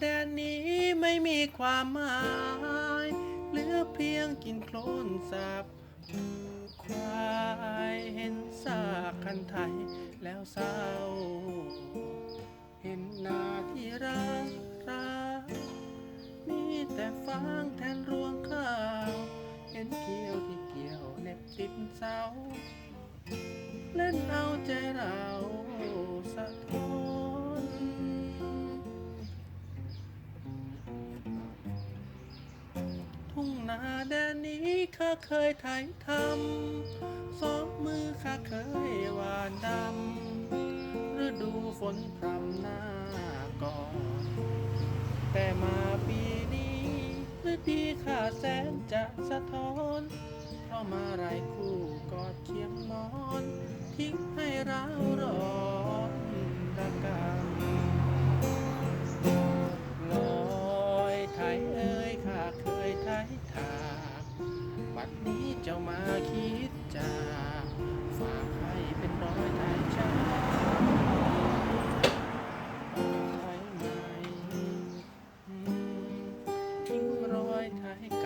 แดนนี้ไม่มีความหมายเหลือเพียงกินโคลนสาบควายเห็นซากคันไทยแล้วเศร้า เห็นหน้าที่รักรักมีแต่ฟางแทนรวงข้าว เห็นเกี่ยวที่เกี่ยวเน็บติดเสา แดนนี้ข้าเคยไถทำสองมือข้าเคยหวานดำฤดูฝนพรำหน้าก่อนแต่มาปีนี้ฤดีข้าแสนจะสะท้อน เพราะมาไรคู่กอดเคียงหมอน ทิ้งให้เรา ดนี้เจ้ามาคิดจะฝากให้เป็นร้อยนายชาใช่ไหมทิ้งร้อยท้ายก